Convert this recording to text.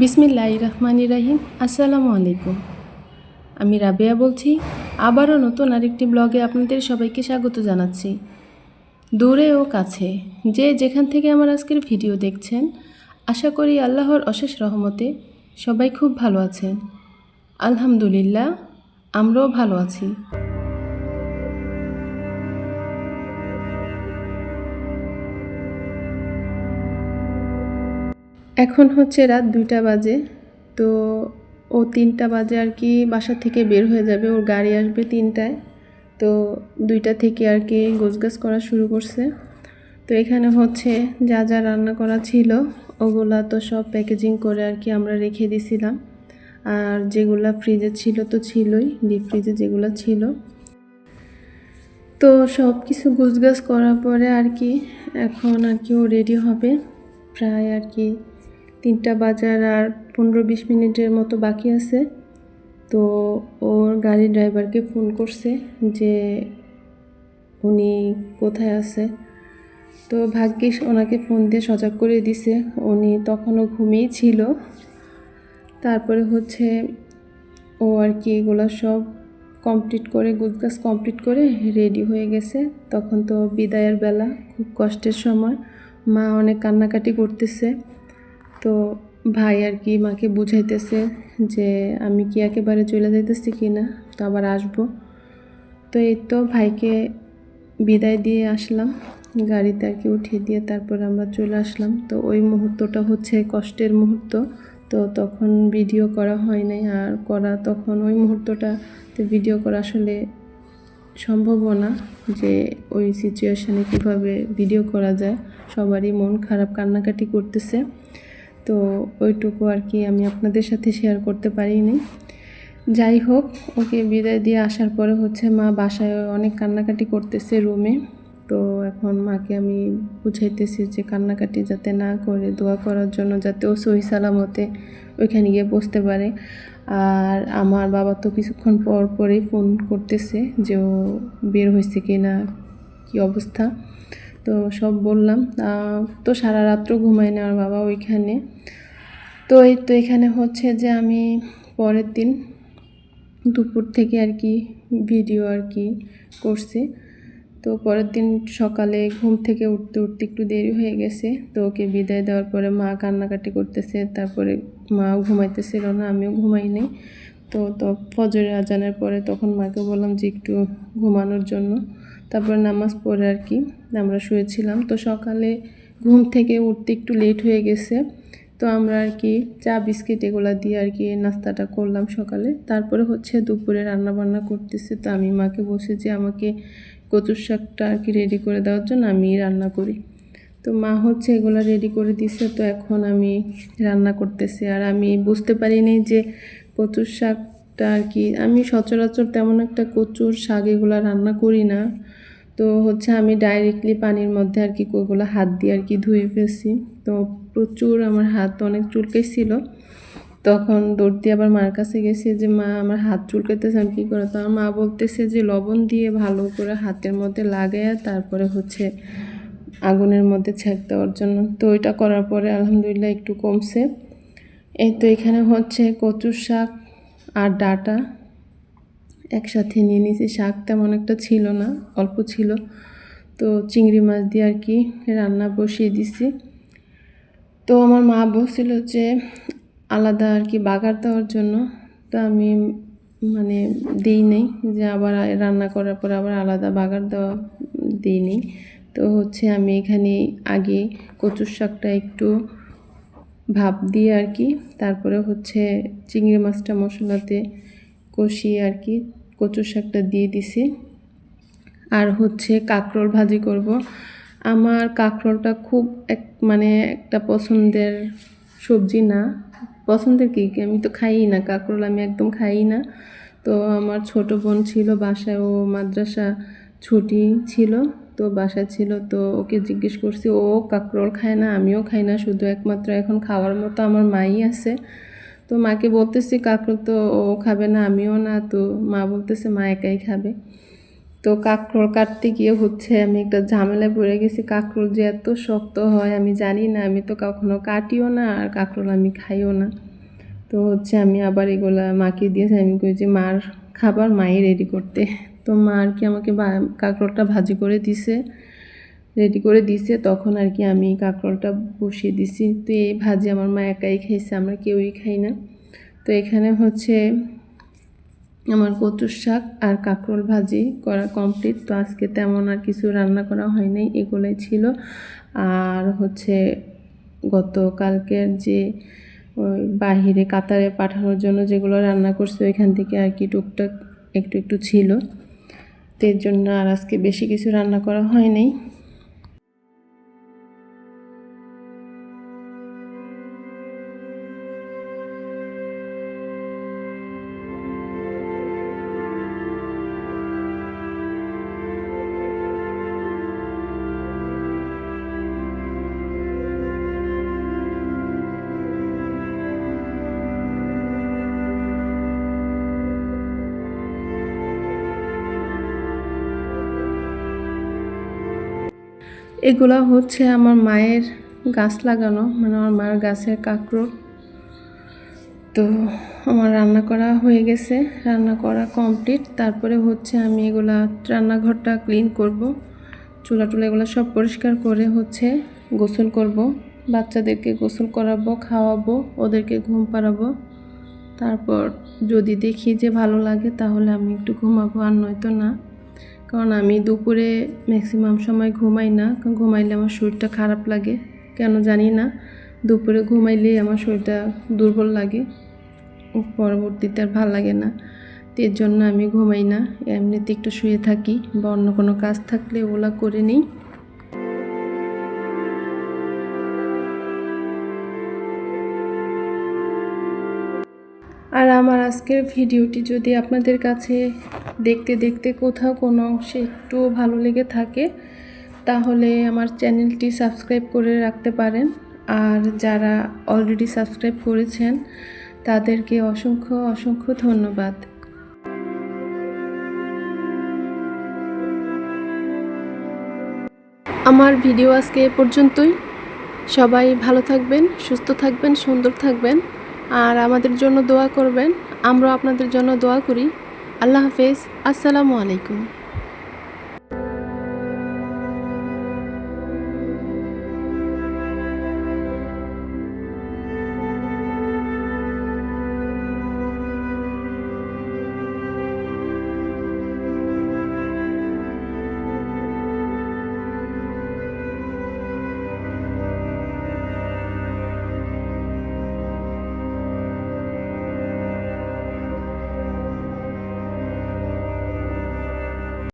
বিসমিল্লাহ রহমান রাহিম আসসালামু আলাইকুম। আমি রাবেয়া বলছি, আবারও নতুন আরেকটি ব্লগে আপনাদের সবাইকে স্বাগত জানাচ্ছি। দূরে ও কাছে যে যেখান থেকে আমার আজকের ভিডিও দেখছেন, আশা করি আল্লাহর অশেষ রহমতে সবাই খুব ভালো আছেন। আলহামদুলিল্লাহ, আমরাও ভালো আছি। এখন হচ্ছে রাত দুইটা বাজে, তো ও তিনটা বাজে আর কি বাসা থেকে বের হয়ে যাবে, ওর গাড়ি আসবে তিনটায়। তো দুইটা থেকে আর কি গোছগাছ করা শুরু করছে। তো এখানে হচ্ছে যা যা রান্না করা ছিল, ওগুলা তো সব প্যাকেজিং করে আর কি আমরা রেখে দিছিলাম। আর যেগুলা ফ্রিজে ছিল তো ছিলই ডিপ ফ্রিজে যেগুলো ছিল। তো সব কিছু গুছগাছ করার পরে আর কি এখন আর কি ও রেডি হবে। প্রায় আর কি তিনটা বাজার আর পনেরো বিশ মিনিটের মতো বাকি আছে। তো ওর গাড়ির ড্রাইভারকে ফোন করছে যে উনি কোথায় আছে। তো ভাগ্যিস ওনাকে ফোন দিয়ে সজাগ করে দিছে। উনি তখনও ঘুমিয়েই ছিল। তারপরে হচ্ছে ও আর কি এগুলো সব কমপ্লিট করে গুজগাছ কমপ্লিট করে রেডি হয়ে গেছে। তখন তো বিদায়ের বেলা, খুব কষ্টের সময়। মা অনেক কান্নাকাটি করতেছে। তো ভাই আর কি মাকে বুঝাইতেছে যে আমি কি একেবারে চলে যাইতেছি কি না, তো আবার আসব। তো এই তো ভাইকে বিদায় দিয়ে আসলাম, গাড়িতে আর কি উঠিয়ে দিয়ে তারপর আমরা চলে আসলাম। তো ওই মুহূর্তটা হচ্ছে কষ্টের মুহূর্ত, তো তখন ভিডিও করা হয় নাই, আর করা তখন ওই মুহূর্তটাতে ভিডিও করা আসলে সম্ভবও না যে ওই সিচুয়েশানে কীভাবে ভিডিও করা যায়। সবারই মন খারাপ কান্নাকাটি করতেছে। তো ওইটুকু আর কি আমি আপনাদের সাথে শেয়ার করতে পারিনি। যাই হোক, ওকে বিদায় দিয়ে আসার পরে হচ্ছে মা বাসায় অনেক কান্নাকাটি করতেছে রুমে তো এখন মাকে আমি বুঝাইতেছি যে কান্নাকাটি যাতে না করে, দোয়া করার জন্য যাতে ও সহি সালামতে ওইখানে গিয়ে বসতে পারে। আর আমার বাবা তো কিছুক্ষণ পর পরেই ফোন করতেছে যে ও বের হয়েছে কি না কী অবস্থা। তো সব বললাম তো সারা রাত্র ঘুমাই না আমার বাবা ওইখানে। তো এই তো এখানে হচ্ছে যে আমি পরের দিন দুপুর থেকে আর কি ভিডিও আর কি করছি। তো পরের দিন সকালে ঘুম থেকে উঠতে উঠতে একটু দেরি হয়ে গেছে, তো ওকে বিদায় দেওয়ার পরে মা কান্নাকাটি করতেছে, তারপরে মাও ঘুমাইতেছিল না, আমিও ঘুমাই নেই। তো তো ফজরের আজানের পরে তখন মাকে বললাম যে একটু ঘুমানোর জন্য। তারপর নামাজ পড়ে আর কি, আমরা শুয়েছিলাম। তো সকালে ঘুম থেকে উঠতে একটু লেট হয়ে গেছে। তো আমরা আর কি চা, বিস্কিট এগুলো দিয়ে আর কি নাস্তাটা করলাম সকালে। তারপরে হচ্ছে দুপুরে রান্না বান্না করতেছে। তো আমি মাকে বসে যে, আমাকে কচুর শাকটা আর কি রেডি করে দেওয়ার জন্য আমি রান্না করি। তো মা হচ্ছে এগুলো রেডি করে দিছে। তো এখন আমি রান্না করতেছি। আর আমি বুঝতে পারিনি যে কচুর শাকটা আর কি, আমি সচরাচর তেমন একটা কচুর শাক এগুলো রান্না করি না। তো হচ্ছে আমি ডাইরেক্টলি পানির মধ্যে আর কি ওগুলো হাত দিয়ে আর কি ধুয়ে ফেলছি। তো প্রচুর আমার হাত অনেক চুলকেছিল তখন দৌড় আবার মার কাছে গেছি যে, মা, আমার হাত চুলকাইতেছে, আমি কী করে তো আমার মা বলতেছে যে, লবণ দিয়ে ভালো করে হাতের মধ্যে লাগাইয়া তারপরে হচ্ছে আগুনের মধ্যে ছেঁক দেওয়ার জন্য। তো ওইটা করার পরে আলহামদুলিল্লাহ একটু কমছে। এই তো এখানে হচ্ছে কচুর শাক আর ডাটা একসাথে নিয়ে নিয়েছি। শাক তেমন একটা ছিল না, অল্প ছিল। তো চিংড়ি মাছ দিয়ে আর কি রান্না বসিয়ে দিছি। তো আমার মা বলছিল যে আলাদা আর কি বাগার দেওয়ার জন্য। তো আমি মানে দিই নেই যে আবার রান্না করার পর আবার আলাদা বাগার দেওয়া দিই নেই। তো হচ্ছে আমি এখানে আগে কচুর শাকটা একটু ভাপ দিয়ে আর কি, তারপরে হচ্ছে চিংড়ি মাছটা মশলাতে কষিয়ে আর কি কচুর শাকটা দিয়ে দিছি। আর হচ্ছে কাঁকরোল ভাজি করব। আমার কাঁকরোলটা খুব এক মানে একটা পছন্দের সবজি না। পছন্দের কি আমি তো খাই না, কাঁকরোল আমি একদম খাই না। তো আমার ছোট বোন ছিল, বাসায় ও মাদ্রাসা ছুটি ছিল। তো বাসা ছিল তো ওকে জিজ্ঞেস করছি, ও কাঁকরোল খায় না? আমিও খাই না, শুধু একমাত্র এখন খাওয়ার মতো আমার মাই আছে। তো মাকে বলতেছি, কাঁকরোল তো ও খাবে না, আমিও না। তো মা বলতেছে, মা একাই খাবে। তো কাঁকরোল কাটতে গিয়ে হচ্ছে আমি একটা ঝামেলায় পড়ে গেছি, কাঁকরোল যে এত শক্ত হয় আমি জানি না, আমি তো কখনো কাটিও না আর কাঁকরোল আমি খাইও না। তো হচ্ছে আমি আবার এগুলা মাকে দিয়েছি, আমি কই যে, মার খাবার মাই রেডি করতে। তো মা আর কি আমাকে কাঁকরোলটা ভাজি করে দিছে রেডি করে দিছে, তখন আর কি আমি কাঁকরোলটা বসিয়ে দিছি। তো এই ভাজি আমার মা একাই খাইছে, আমরা কেউই খাই না। তো এখানে হচ্ছে আমার কচুর শাক আর কাঁকরোল ভাজি করা কমপ্লিট তো আজকে তেমন আর কিছু রান্না করা হয় নাই, এগুলোই ছিল। আর হচ্ছে গতকালকের যে ওই বাহিরে কাতারে পাঠানোর জন্য যেগুলো রান্না করছে, ওইখান থেকে আর কি টুকটাক একটু একটু ছিল। তো এর জন্য আর আজকে বেশি কিছু রান্না করা হয় এগুলা হচ্ছে আমার মায়ের গাছ লাগানো মানে আমার মায়ের গাছের কাঁকরোল তো আমার রান্না করা হয়ে গেছে, রান্না করা কমপ্লিট তারপরে হচ্ছে আমি এগুলা রান্নাঘরটা ক্লিন করব। চুলা টুলা এগুলো সব পরিষ্কার করে হচ্ছে গোসল করব। বাচ্চাদেরকে গোসল করাবো, খাওয়াবো, ওদেরকে ঘুম পাড়াবো। তারপর যদি দেখি যে ভালো লাগে তাহলে আমি একটু ঘুমাবো, আর নয়তো না। কারণ আমি দুপুরে ম্যাক্সিমাম সময় ঘুমাই না, কারণ ঘুমাইলে আমার শরীরটা খারাপ লাগে। কেন জানি না, দুপুরে ঘুমাইলেই আমার শরীরটা দুর্বল লাগে। পরবর্তীতে আর ভালো লাগে না। তো এর জন্য আমি ঘুমাই না, এমনিতে একটু শুয়ে থাকি বা অন্য কোনো কাজ থাকলে ওগুলা করে নিই। আজকের ভিডিওটি যদি আপনাদের কাছে দেখতে দেখতে কোথাও কোনো অংশে একটু ভালো লেগে থাকে, তাহলে আমার চ্যানেলটি সাবস্ক্রাইব করে রাখতে পারেন। আর যারা অলরেডি সাবস্ক্রাইব করেছেন, তাদেরকে অসংখ্য অসংখ্য ধন্যবাদ। আমার ভিডিও আজকে এ পর্যন্তই। সবাই ভালো থাকবেন, সুস্থ থাকবেন, সুন্দর থাকবেন। আর আমাদের জন্য দোয়া করবেন। আমরাও আপনাদের জন্য দোয়া করি। আল্লাহ হাফেজ। আসসালামু আলাইকুম।